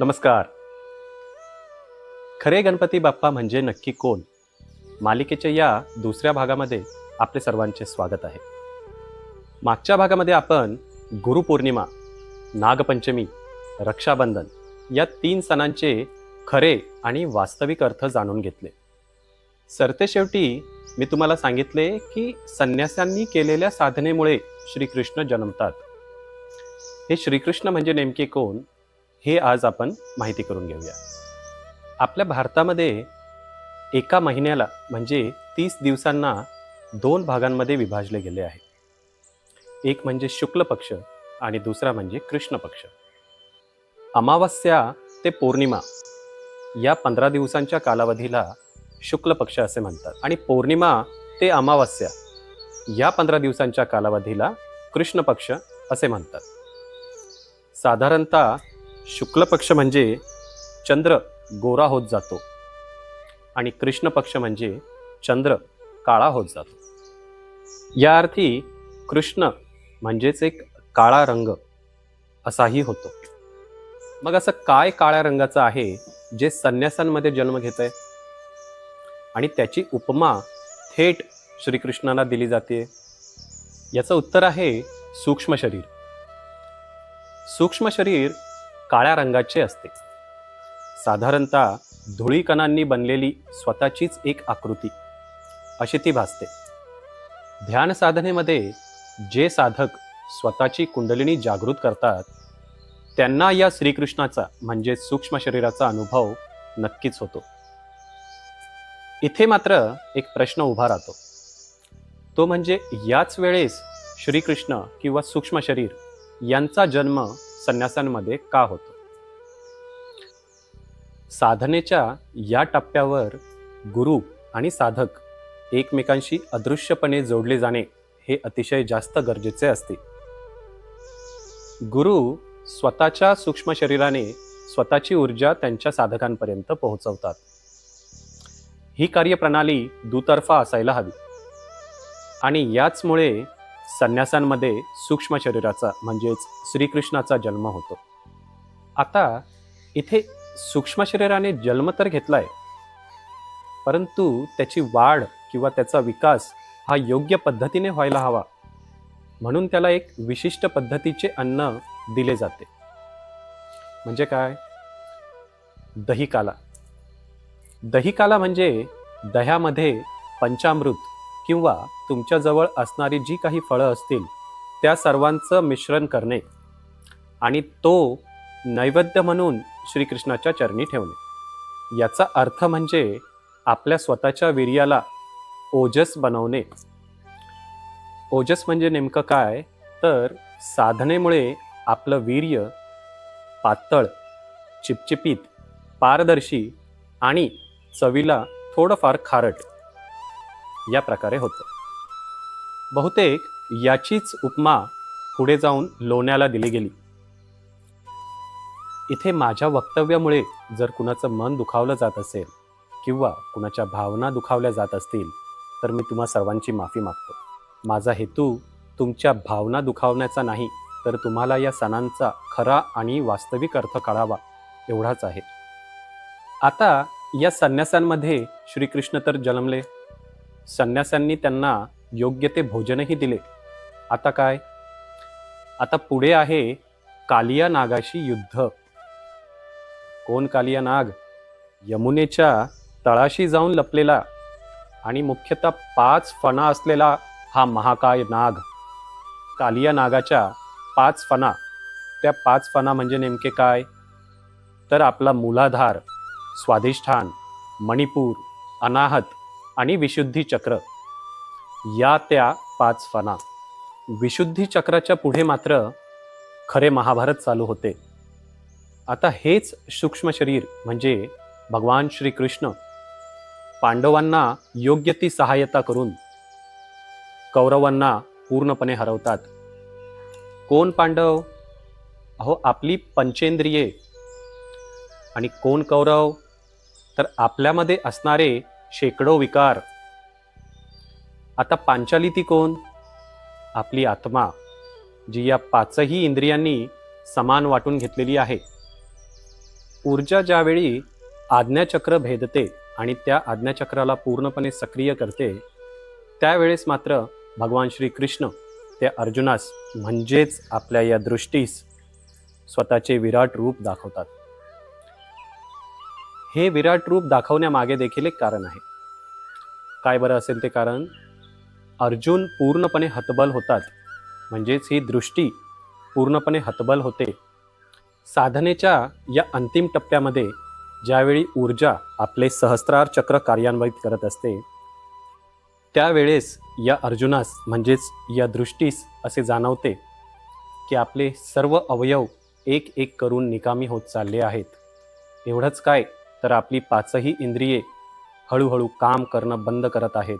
नमस्कार. खरे गणपती बाप्पा म्हणजे नक्की कोण? मालिकेच्या या दुसऱ्या भागामध्ये आपले सर्वांचे स्वागत आहे. मागच्या भागामध्ये आपण गुरुपौर्णिमा नागपंचमी रक्षाबंधन या तीन सणांचे खरे आणि वास्तविक अर्थ जाणून घेतले. सरतेशेवटी मी तुम्हाला सांगितले की संन्यासांनी केलेल्या साधनेमुळे श्रीकृष्ण जन्मतात. हे श्रीकृष्ण म्हणजे नेमके कोण? हे आज आपण माहिती करून घेऊया. आपल्या भारतामध्ये एका महिन्याला म्हणजे तीस दिवसांना दोन भागांमध्ये विभाजले गेले आहे. एक म्हणजे शुक्ल पक्ष आणि दुसरा म्हणजे कृष्ण पक्ष. अमावस्या ते पौर्णिमा या पंधरा दिवसांच्या कालावधीला शुक्ल पक्ष असे म्हणतात आणि पौर्णिमा ते अमावस्या या पंधरा दिवसांच्या कालावधीला कृष्ण पक्ष असे म्हणतात. साधारणतः शुक्ल पक्ष म्हणजे चंद्र गोरा होत जातो आणि कृष्ण पक्ष म्हणजे चंद्र काळा होत जातो. या अर्थी कृष्ण म्हणजेच एक काळा रंग असाही होतो. मग असं काय काळ्या रंगाचं आहे जे संन्यासांमध्ये जन्म घेत आहे आणि त्याची उपमा थेट श्रीकृष्णाला दिली जाते. याचं उत्तर आहे सूक्ष्म शरीर. सूक्ष्म शरीर काळ्या रंगाचे असते. साधारणतः धुळीकणांनी बनलेली स्वतःचीच एक आकृती. अशी ती भासते. ध्यान साधनेमध्ये जे साधक स्वतःची कुंडलिनी जागृत करतात त्यांना या श्रीकृष्णाचा म्हणजे सूक्ष्म शरीराचा अनुभव नक्कीच होतो. इथे मात्र एक प्रश्न उभा राहतो. तो म्हणजे याच वेळेस श्रीकृष्ण किंवा सूक्ष्म शरीर यांचा जन्म संन्यासांमध्ये का होतो? साधनेच्या या टप्प्यावर गुरु आणि साधक एकमेकांशी अदृश्यपणे जोडले जाणे हे अतिशय जास्त गरजेचे असते. गुरु स्वतःच्या सूक्ष्म शरीराने स्वतःची ऊर्जा त्यांच्या साधकांपर्यंत पोहोचवतात. ही कार्यप्रणाली दुतर्फा असायला हवी. आणि याचमुळे संन्यासांमध्ये सूक्ष्म शरीराचा म्हणजेच श्रीकृष्णाचा जन्म होतो. आता इथे सूक्ष्म शरीराने जन्म तर घेतलाय परंतु त्याची वाढ किंवा त्याचा विकास हा योग्य पद्धतीने व्हायला हवा म्हणून त्याला एक विशिष्ट पद्धतीचे अन्न दिले जाते. म्हणजे काय? दहिकाला. दहिकाला म्हणजे दह्यामध्ये पंचामृत किंवा तुमच्याजवळ असणारी जी काही फळं असतील त्या सर्वांचं मिश्रण करणे आणि तो नैवेद्य म्हणून श्रीकृष्णाच्या चरणी ठेवणे. याचा अर्थ म्हणजे आपल्या स्वतःच्या वीर्याला ओजस बनवणे. ओजस म्हणजे नेमकं काय? तर साधनेमुळे आपलं वीर्य पातळ चिपचिपीत पारदर्शी आणि चवीला थोडंफार खारट या प्रकारे होतं. बहुतेक याचीच उपमा पुढे जाऊन लोण्याला दिली गेली. इथे माझ्या वक्तव्यामुळे जर कुणाचं मन दुखावलं जात असेल किंवा कुणाच्या भावना दुखावल्या जात असतील तर मी तुम्हा सर्वांची माफी मागतो. माझा हेतू तुमच्या भावना दुखावण्याचा नाही तर तुम्हाला या सणांचा खरा आणि वास्तविक अर्थ कळावा एवढाच आहे. आता या संन्यासांमध्ये श्रीकृष्ण तर जन्मले. संन्यासांनी त्यांना योग्य ते भोजनही दिले. आता काय? आता पुढे आहे कालिया नागाशी युद्ध. कोण कालिया नाग? यमुनेच्या तळाशी जाऊन लपलेला आणि मुख्यतः पाच फणा असलेला हा महाकाय नाग. कालिया नागाच्या पाच फणा. त्या पाच फणा म्हणजे नेमके काय? तर आपला मूलाधार स्वाधिष्ठान मणिपूर अनाहत आणि विशुद्धी चक्र. या त्या पाच फणा. विशुद्धी चक्राच्या पुढे मात्र खरे महाभारत चालू होते. आता हेच सूक्ष्म शरीर म्हणजे भगवान श्रीकृष्ण पांडवांना योग्य ती सहाय्यता करून कौरवांना पूर्णपणे हरवतात. कोण पांडव? अहो आपली पंचेंद्रिये. आणि कोण कौरव? तर आपल्यामध्ये असणारे शेकडो विकार. आता पांचाली ती कोण? आपली आत्मा जी या पाचही इंद्रियांनी समान वाटून घेतलेली आहे. ऊर्जा ज्यावेळी आज्ञाचक्र भेदते आणि त्या आज्ञाचक्राला पूर्णपणे सक्रिय करते त्यावेळेस मात्र भगवान श्रीकृष्ण त्या अर्जुनास म्हणजेच आपल्या या दृष्टीस स्वतःचे विराट रूप दाखवतात. हे विराट रूप दाखवण्यामागे देखील एक कारण आहे. काय बरं असेल ते कारण? अर्जुन पूर्णपणे हतबल होतात. म्हणजेच ही दृष्टी पूर्णपणे हतबल होते. साधनेच्या या अंतिम टप्प्यामध्ये ज्यावेळी ऊर्जा आपले सहस्त्रार चक्र कार्यान्वित करत असते त्यावेळेस या अर्जुनास म्हणजेच या दृष्टीस असे जाणवते की आपले सर्व अवयव एक एक करून निकामी होत चालले आहेत. एवढंच काय तर आपली पाचही इंद्रिये हळूहळू काम करणं बंद करत आहेत.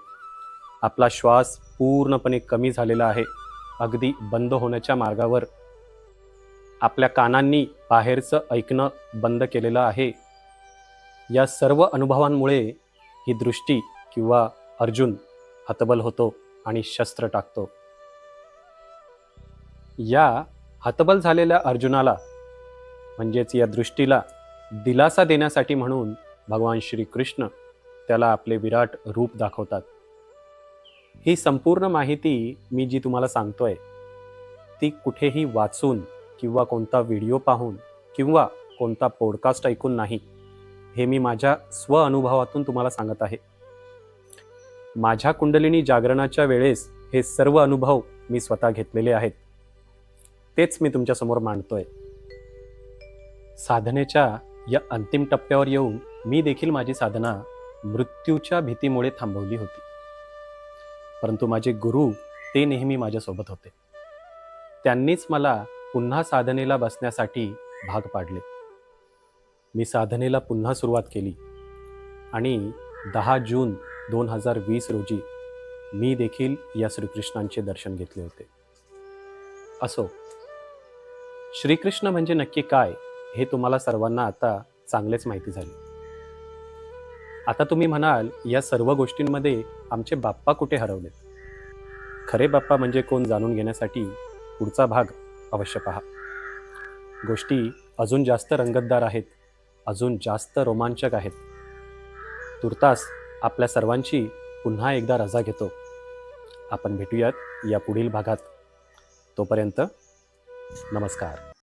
आपला श्वास पूर्णपणे कमी झालेला आहे. अगदी बंद होण्याच्या मार्गावर आपल्या कानांनी बाहेरचं ऐकणं बंद केलेलं आहे. या सर्व अनुभवांमुळे ही दृष्टी किंवा अर्जुन हतबल होतो आणि शस्त्र टाकतो. या हतबल झालेल्या अर्जुनाला म्हणजेच या दृष्टीला दिलासा देण्यासाठी म्हणून भगवान श्रीकृष्ण त्याला आपले विराट रूप दाखवतात. ही संपूर्ण माहिती मी जी तुम्हाला सांगतोय ती कुठेही वाचून किंवा कोणता व्हिडिओ पाहून किंवा कोणता पॉडकास्ट ऐकून नाही हे मी माझ्या स्व अनुभवातून तुम्हाला सांगत आहे. माझ्या कुंडलिनी जागरणाच्या वेळेस हे सर्व अनुभव मी स्वतः घेतलेले आहेत. तेच मी तुमच्यासमोर मांडतोय. साधनेच्या या अंतिम टप्प्यावर येऊन मी देखील माझी साधना मृत्यूच्या भीतीमुळे थांबवली होती. परंतु माझे गुरु ते नेहमी माझ्यासोबत होते. त्यांनीच मला पुन्हा साधनेला बसण्यासाठी भाग पाडले. मी साधनेला पुन्हा सुरुवात केली आणि दहा जून दोन हजार वीस रोजी मी देखील या श्रीकृष्णांचे दर्शन घेतले होते. असो श्रीकृष्ण म्हणजे नक्की काय? हे तुम्हाला सर्वांना आता चांगलेच माहिती झाले. आता तुम्ही म्हणाल या सर्व गोष्टींमध्ये आमचे बाप्पा कुठे हरवलेत? खरे बाप्पा म्हणजे कोण जाणून घेण्यासाठी पुढचा भाग अवश्य पहा. गोष्टी अजून जास्त रंगतदार आहेत अजून जास्त रोमांचक आहेत. तुर्तास आपल्या सर्वांची पुन्हा एकदा रजा घेतो. आपण भेटूयात या पुढील भागात. तोपर्यंत नमस्कार.